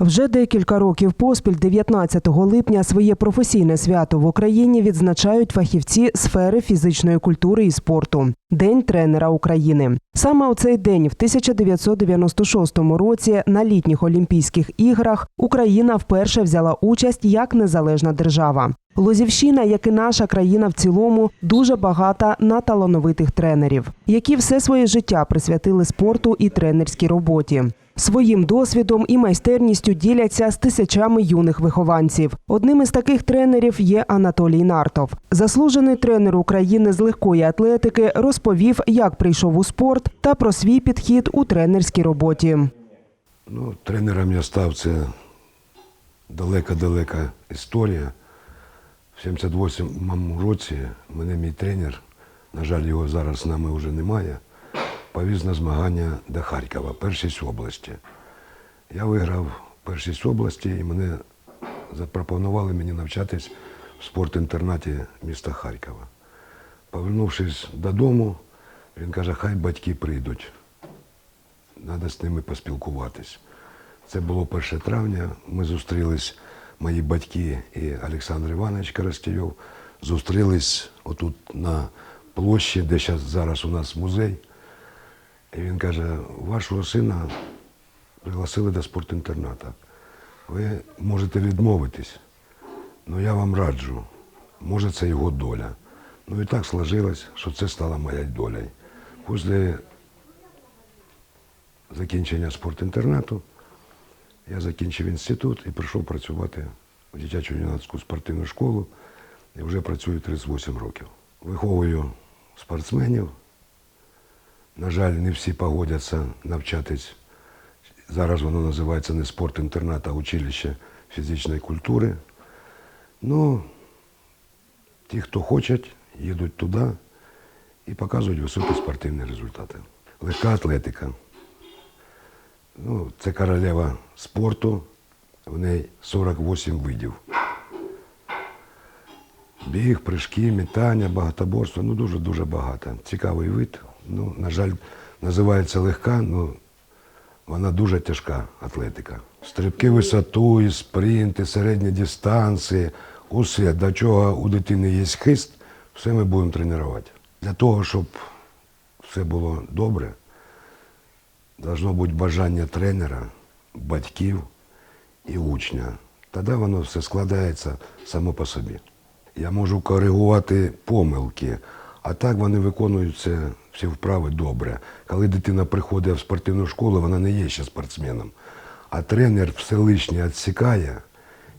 Вже декілька років поспіль, 19 липня, своє професійне свято в Україні відзначають фахівці сфери фізичної культури і спорту День тренера України. Саме у цей день, в 1996 році, на літніх Олімпійських іграх Україна вперше взяла участь як незалежна держава. Лозівщина, як і наша країна в цілому, дуже багата на талановитих тренерів, які все своє життя присвятили спорту і тренерській роботі. Своїм досвідом і майстерністю діляться з тисячами юних вихованців. Одним із таких тренерів є Анатолій Нартов. Заслужений тренер України з легкої атлетики розповів, як прийшов у спорт та про свій підхід у тренерській роботі. Ну, тренером я став це далека-далека історія. В 78-му році мене мій тренер, на жаль, його зараз з нами вже немає, повіз на змагання до Харкова, першість області. Я виграв першість області і мене запропонували мені навчатись в спортінтернаті міста Харкова. Повернувшись додому, він каже, хай батьки прийдуть треба з ними поспілкуватись. Це було 1 травня. Ми зустрілись, мої батьки і Олександр Іванович Коростійов, зустрілись отут на площі, де зараз у нас музей. І він каже, вашого сина пригласили до спортінтерната. Ви можете відмовитись, але я вам раджу, може це його доля. Ну і так сложилось, що це стала моя доля. Після закінчення спортінтернату я закінчив інститут і прийшов працювати в дитячу юнацьку спортивну школу і вже працюю 38 років. Виховую спортсменів. На жаль, не всі погодяться навчатись. Зараз воно називається не спортінтернат, а училище фізичної культури. Ну, ті, хто хочуть, їдуть туди і показують високі спортивні результати. Легка атлетика. Ну, це королева спорту, в неї 48 видів. Біг, прыжки, метання, багатоборство, ну дуже-дуже багато. Цікавий вид. Ну, на жаль, називається легка, ну вона дуже тяжка атлетика. Стрибки висоту, і спринт, середні дистанції, усе, до чого у дитини є хист, все ми будемо тренувати. Для того, щоб все було добре, должно бути бажання тренера, батьків і учня. Тоді воно все складається само по собі. Я можу коригувати помилки, а так вони виконуються всі вправи добре. Коли дитина приходить в спортивну школу, вона не є ще спортсменом. А тренер все лишнє відсікає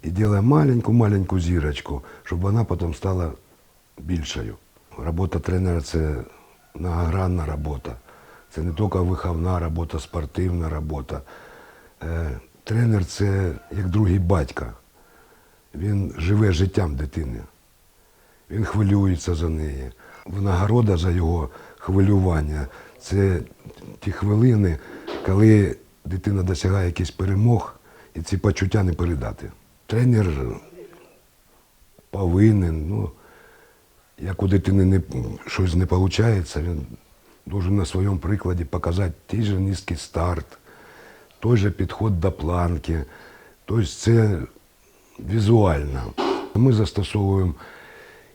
і робить маленьку-маленьку зірочку, щоб вона потім стала більшою. Робота тренера це многогранна робота. Це не тільки виховна робота, спортивна робота. Е, тренер це як другий батько. Він живе життям дитини. Він хвилюється за неї. Винагорода за його хвилювання це ті хвилини, коли дитина досягає якихось перемог і ці почуття не передати. Тренер повинен, ну, як у дитини не, щось не виходить, він должен на своєму прикладі показати той же низький старт, той же підход до планки. Тобто це візуально. Ми застосовуємо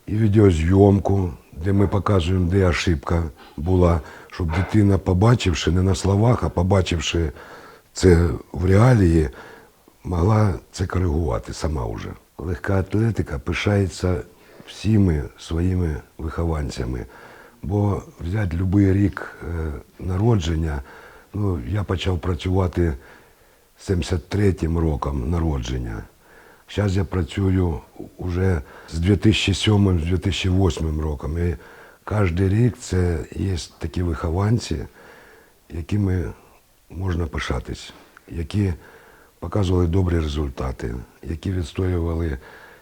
і відеозйомку, де ми показуємо, де ошибка була, щоб дитина, побачивши не на словах, а побачивши це в реалії, могла це коригувати сама вже. Легка атлетика пишається всіми своїми вихованцями. Бо взяти будь-який рік е, народження, ну, я почав працювати 73-м роком народження. Зараз я працюю вже з 2007-2008 роком. І кожен рік це є такі вихованці, якими можна пишатись, які показували добрі результати, які відстоювали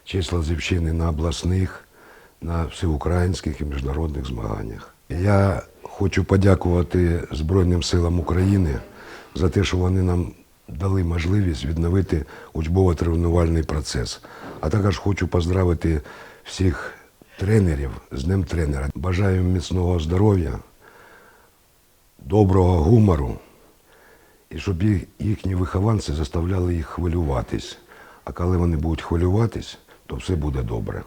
честь Лазівщини на обласних, на всеукраїнських і міжнародних змаганнях. Я хочу подякувати Збройним силам України за те, що вони нам дали можливість відновити учбово-тренувальний процес. А також хочу поздравити всіх тренерів з Днем тренера. Бажаю міцного здоров'я, доброго гумору і щоб їхні вихованці заставляли їх хвилюватись. А коли вони будуть хвилюватись, то все буде добре.